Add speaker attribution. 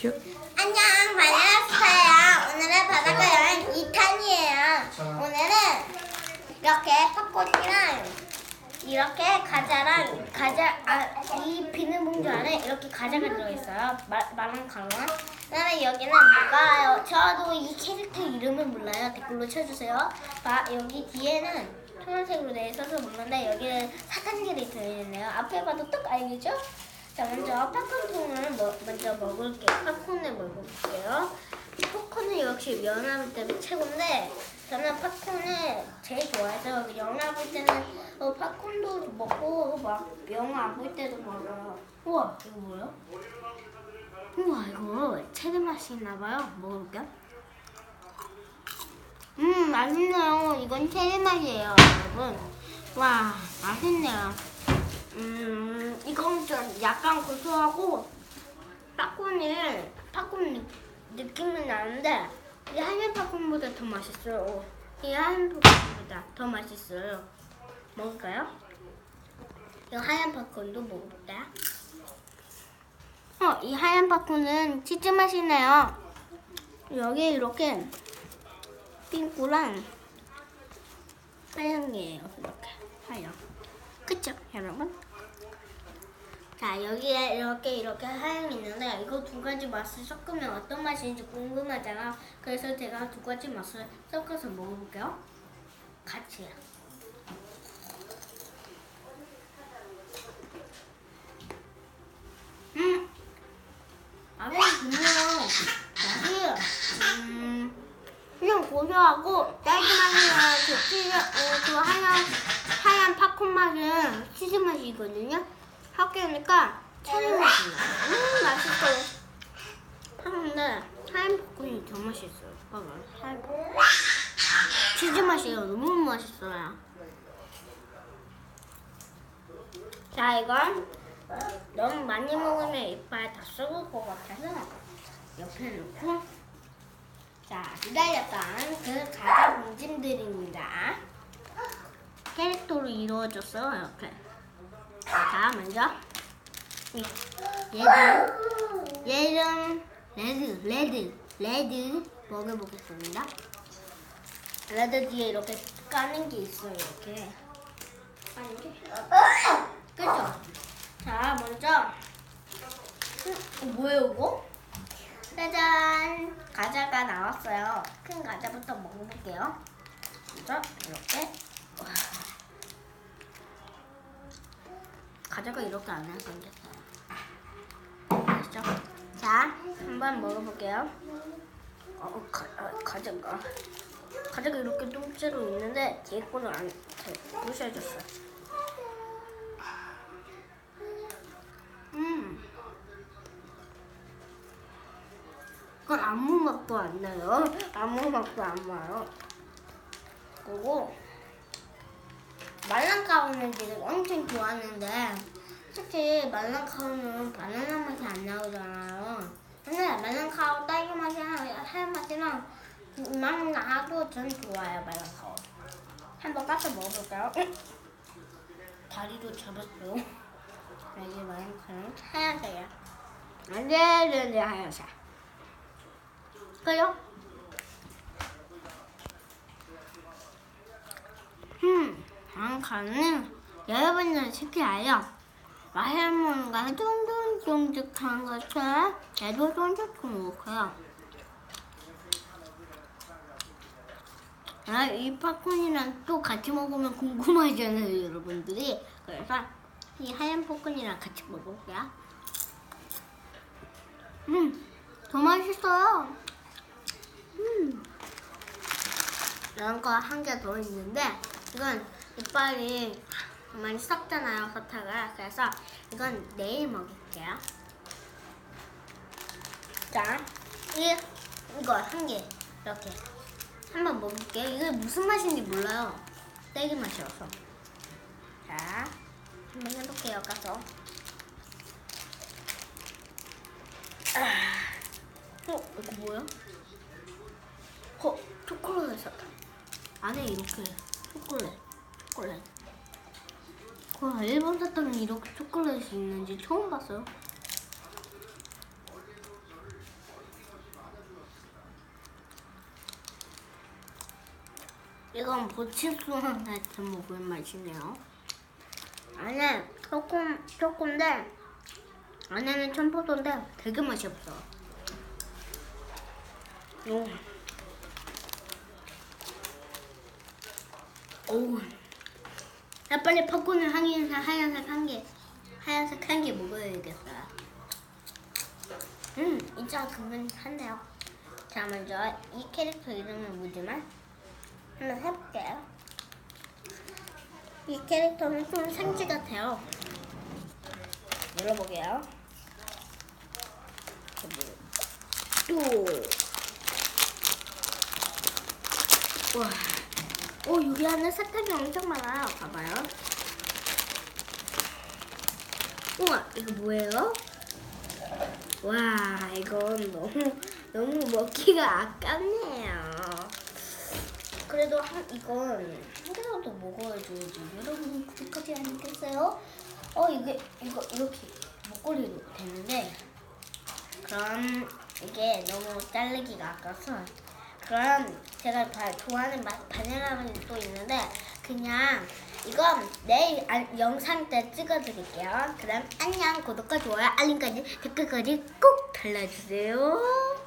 Speaker 1: 큐.
Speaker 2: 안녕, 반갑어요. 오늘은 바닷가 여행 2탄이에요. 오늘은 이렇게 팝콘이랑 이렇게 과자랑 과자 아, 이 비닐 봉지 안에 이렇게 과자가 들어있어요. 마, 마른 강화. 그다음에 여기는 뭐가요? 저도 이 캐릭터 이름을 몰라요. 댓글로 쳐주세요. 봐, 여기 뒤에는 초록색으로 돼 있어서 모르는데 여기는 사탕들이 들어있네요. 앞에 봐도 딱 알겠죠? 자 먼저 팝콘통을 뭐, 먼저 먹을게요. 팝콘을 먹을게요. 팝콘은 역시 연합일 때는 최고인데 저는 팝콘을 제일 좋아해서 영화 볼 때는 어, 팝콘도 먹고 막 영화 안 볼 때도 먹어요. 우와 이거 뭐야? 우와 이거 체리 맛이 있나 봐요. 먹어볼게요. 음 맛있네요. 이건 체리 맛이에요, 여러분. 와 맛있네요. 음, 이건 좀 약간 고소하고 팝콘이 팝콘 느- 느낌은 나는데 이 하얀 팝콘보다 더 맛있어요. 이 하얀 팝콘보다 더 맛있어요. 먹을까요? 이 하얀 팝콘도 먹어볼까요? 어, 이 하얀 팝콘은 치즈 맛이네요. 여기 이렇게 핑크랑 하얀이에요. 이렇게 하얀. 그쵸, 여러분? 자, 여기에 이렇게 이렇게 하얀 있는데 이거 두 가지 맛을 섞으면 어떤 맛인지 궁금하잖아. 그래서 제가 두 가지 맛을 섞어서 먹어볼게요. 음, 아주 그냥 맛이 음, 그냥 고소하고 딸기맛이랑 그 치즈, 어, 그 하얀 하얀 팝콘 맛은 치즈 맛이거든요. 학교니까 체리 맛이 나요. 음 맛있어요. 하는데 하얀 팝콘이 더 맛있어요. 봐봐, 하얀. 치즈 맛이에요. 너무 맛있어요. 자, 이건 너무 많이 먹으면 이빨 다 썩을 것 같아서 옆에 놓고 자, 기다렸던 그 과자 봉짐들입니다. 캐릭터로 이루어졌어요, 이렇게. 자, 먼저 이- 얘는 얘는 레드, 레드, 레드 먹어보겠습니다. 레드 뒤에 이렇게 까는 게 있어요, 이렇게. 까는 게. 그죠? 자, 먼저 음, 어, 뭐예요, 이거? 짜잔! 과자가 나왔어요. 큰 과자부터 먹어볼게요. 먼저 이렇게. 과자가 이렇게 안 생겼어요. 맛있죠? 자, 한번 먹어볼게요. 어, 가, 어, 과자가. 과자가 이렇게 통째로 있는데 뒤에 거는 안 이렇게 부셔졌어요. 음. 그건 아무 맛도 안 나요. 아무 맛도 안 나요. 그리고 말랑카우는 지금 엄청 좋아하는데 솔직히 말랑카우는 바나나 맛이 안 나오잖아요. 근데 말랑카우 딸기 맛이랑 하얀 맛이랑 막 나도 전 좋아요 말랑카우. 한번 까서 먹어볼까요? 다리도 잡았어요. 여기 말랑카우는 하얀색이야. 안 돼 안 돼 하얀색. 그래요? 음, 방카는 여러분들 쉽게 알려. 마실몬과 쫀쫀쫀득한 것을 얘도 쫀득쫀득해요. 아, 이 팝콘이랑 또 같이 먹으면 궁금하잖아요, 여러분들이. 그래서 이 하얀 팝콘이랑 같이 먹어볼게요. 음, 더 맛있어요. 음. 이런 거 한 개 더 있는데 이건 이빨이 많이 썩잖아요 사탕을 그래서 이건 내일 먹을게요. 자 이, 이거 한 개 이렇게 한번 먹을게요. 이게 무슨 맛인지 몰라요. 딸기 맛이어서. 자 한번 해볼게요 까서. 아, 어 이거 뭐야? 어, 초콜릿 사탕. 안에 이렇게 초콜릿, 초콜릿. 와, 일본 사탕에 이렇게 초콜릿이 있는지 처음 봤어요. 이건 보치수한테 먹을 맛이네요. 안에 초콘, 초콘데 안에는 청포도인데 되게 맛이 없어. 오. 오. 나 빨리 팝콘을 하얀색 하얀색 한 개, 하얀색 한 개 먹어야겠어요. 음, 진짜 근근한데요. 자, 먼저 이 캐릭터 이름은 뭐지만 한번 해볼게요. 이 캐릭터는 좀 생쥐 같아요. 눌러보게요. 또. 와. 오, 여기 안에 사탕이 엄청 많아요. 봐봐요. 우와, 이거 뭐예요? 와, 이건 너무, 너무 먹기가 아깝네요. 그래도 한, 이건 한 개라도 먹어야지. 여러분, 그렇게까지 아니겠어요? 어, 이게, 이거, 이렇게 목걸이로 되는데, 그럼 이게 너무 자르기가 아까서 그럼 제가 바- 좋아하는 맛 바닐라맛이 또 있는데 그냥 이건 내일 아- 영상 때 찍어드릴게요. 그럼 안녕 구독과 좋아요 알림까지 댓글까지 꼭 달라주세요.